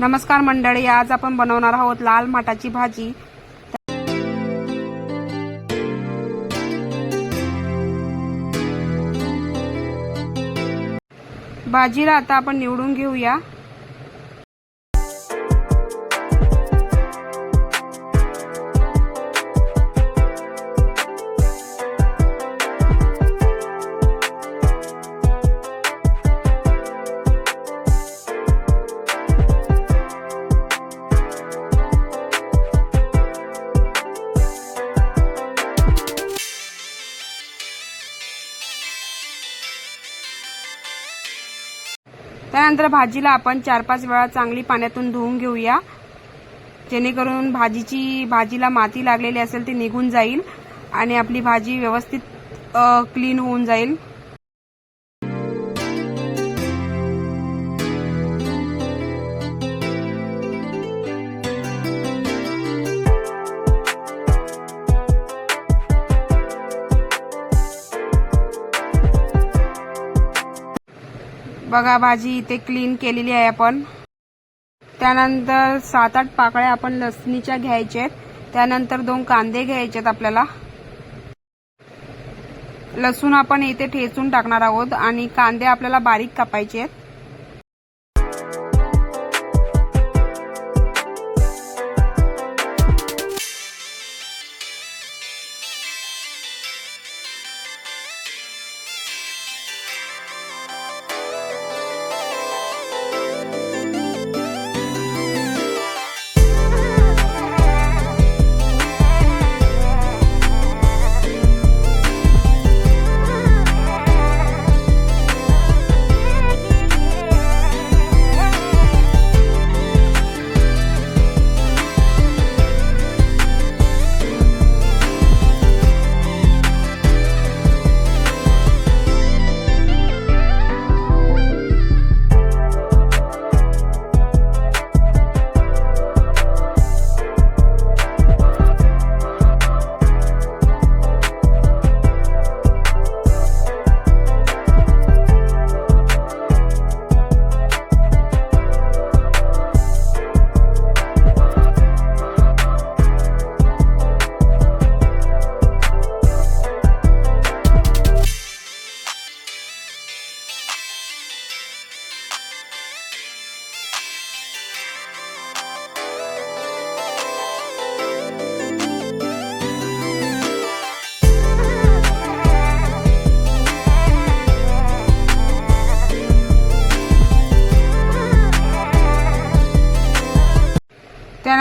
नमस्कार मंडळी आज आपण बनवणार आहोत लाल माटाची भाजी. भाजीला आता आपण निवडून घेऊया. त्यानंतर भाजीला आपण चार पाच वेळा चांगली पाण्यातून धुवून घेऊया. जेणेकरून भाजीची भाजीला माती लागलेली असेल ती निघून जाईल आणि आपली भाजी व्यवस्थित क्लीन होऊन जाईल. बघा भाजी इथे क्लीन केलेली आहे आपण. त्यानंतर सात आठ पाकळ्या आपण लसणीच्या घ्यायच्या आहेत. त्यानंतर दोन कांदे घ्यायचे आहेत आपल्याला. लसूण आपण इथे ठेचून टाकणार आहोत आणि कांदे आपल्याला बारीक कापायचे आहेत.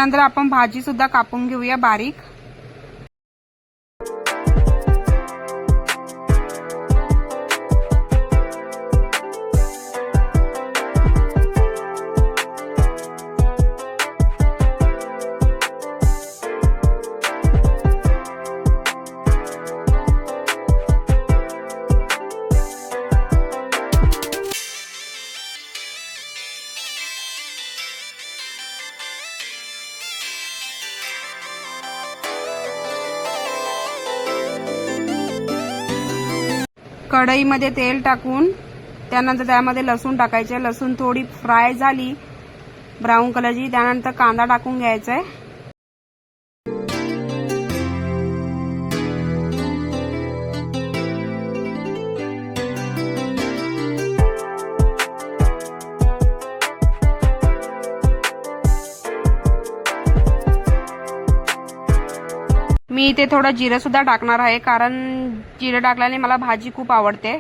त्यानंतर आपण भाजी सुद्धा कापून घेऊया बारीक कढईमध्ये तेल टाकून त्यानंतर त्यामध्ये लसूण टाकायचे. लसूण थोडी फ्राय झाली. ब्राऊन कलरची. त्यानंतर कांदा टाकून घ्यायचा आहे इथे थोडं जिरं सुद्धा टाकणार आहे कारण जिरं टाकल्याने मला भाजी खूप आवडते.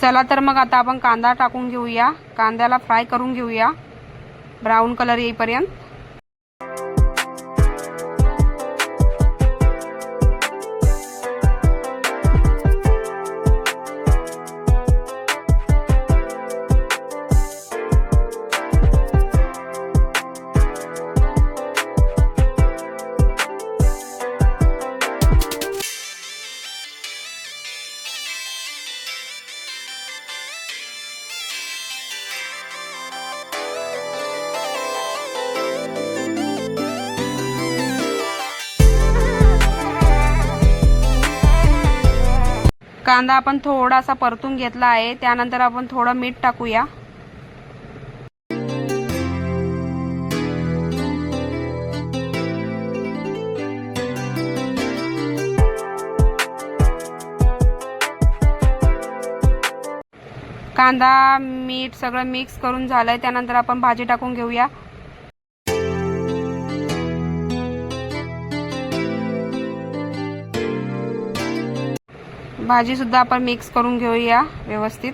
चला तर मग आता आपण कांदा टाकून घेऊया. कांद्याला फ्राय करून घेऊया. ब्राऊन कलर येईपर्यंत. कांदा आपण थोडासा परतून घेतला आहे. त्यानंतर आपण थोडं मीठ टाकूया. कांदा मीठ सगळं मिक्स करून झालंय. त्यानंतर आपण भाजी टाकून घेऊया. भाजीसुद्धा आपण मिक्स करून घेऊया व्यवस्थित.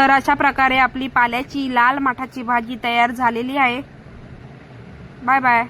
तर अशा प्रकारे आपली पाल्याची लाल माठाची भाजी तयार झालेली आहे. Bye bye